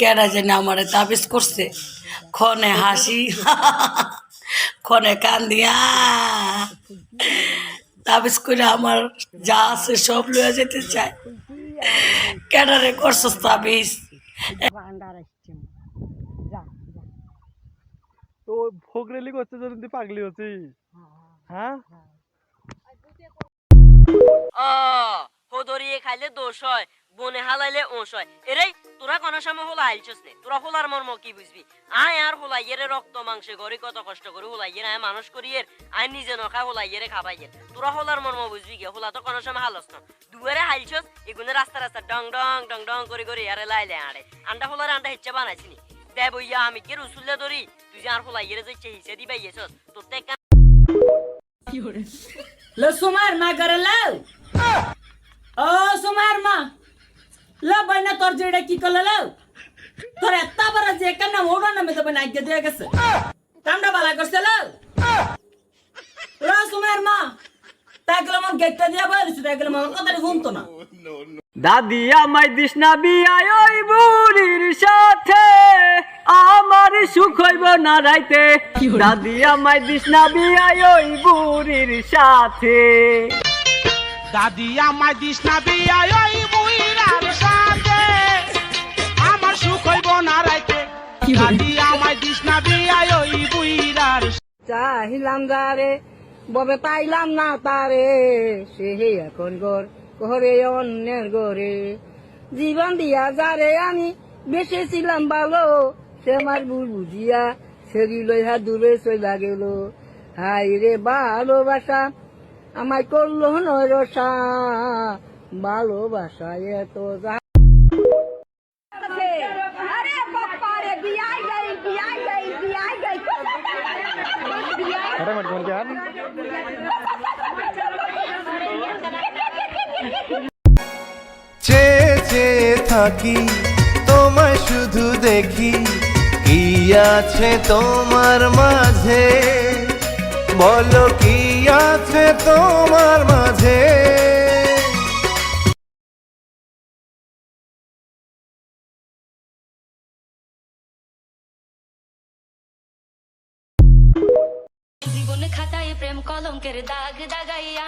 কেডা যেন আমারে তাবিজ করছে। ক্ষণে হাসি ক্ষণে কান্দিয়া তাবিজ করে আমার যা আছে সব লয়ে যেতে চায়। কেডারে করছস তাবিজ? যা যা। তো ফোকরেলি করছে জন্য তুই পাগলি হ্যাঁ? ও হদরিয়ে খাইলে দোষ হয় বনে হালাইলে ওষ হয়। এরে তোরা কোন সময় হোলা আইলছস নে? তোরা হোলার মর্ম কি বুঝবি? আয় আর হোলাইয়েরে রক্ত, মাংসে গড়ি, কত কষ্ট করে হোলাইয়ের আয় মানুষ করিয়ে আয় নিজে নখা হোলাইয়েরে খাবাইয়ের তোরা হোলার মর্ম বুঝবি কি হোলা তো কোন সময় হালস না। দুয়ারে হাইলছস, এগুনে রাস্তা রাস্তা ডং ডং ডং ডং করে করে আরে লাইলে আড়ে। আন্ডা হোলার আন্ডা হিচ্ছে বানাইছিনি দে বইয়া, আমি কে রুসুল্লে ধরি? তুই যে আর হোলাইয়েরে যে হিসে দিবাই এসস তোর তে লো সুমার মা করে লাও ও সুমার মা। লো বইনা তোর যেটা কি করলে লাও তোর এত বড় যে কেন ওড়া নামে তো বইনা আগে দিয়ে গেছে। কামটা বালা করছে লাও লো সুমার মা তাইগুলো আমার গেটটা দিয়া বলেছি তাইগুলো আমার কথাটা শুনতো না। দাদি আমায় দিস না বিয়ায় ওই বুড়ির সাথে। আমার সুখ হইব না রাইতে। দাদি আমায় দিস না বিয়ায় ওই বুড়ির সাথে। দাদি আমায় দিস না বিয়ায় ওই চাহিলাম যারে, ববে পাইলাম না তারে। সে এখন গর ঘরে অন্যের ঘরে। জীবন দিয়া যারে আমি বেসেছিলাম ভালো, সে আমার ভুল বুঝিয়া সেরি লইহা দূরে চলে গেল। হাই রে ভালোবাসা, আমায় করল নরসা ভালোবাসা এত চেয়ে চেয়ে থাকি, তোমায় শুধু দেখি। কি আছে তোমার মাঝে? বলো কি আছে তোমার মাঝে? খাতায় প্রেম কলঙ্কের দাগ দাগাইয়া।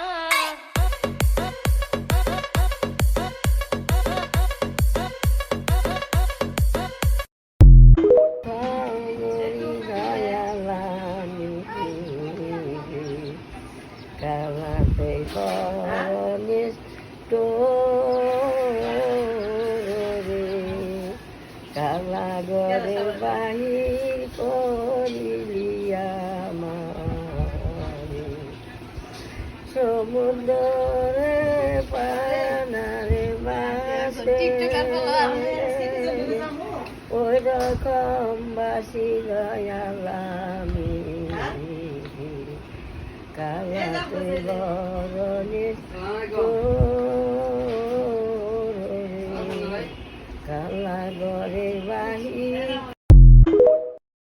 কালাতে কলিস তোরে কালা গরে বাহির করিলিয়া। সমুদ্রে পানারে বাসে। ওই রকম বাসি গয়ালামি। কালাতে গরনে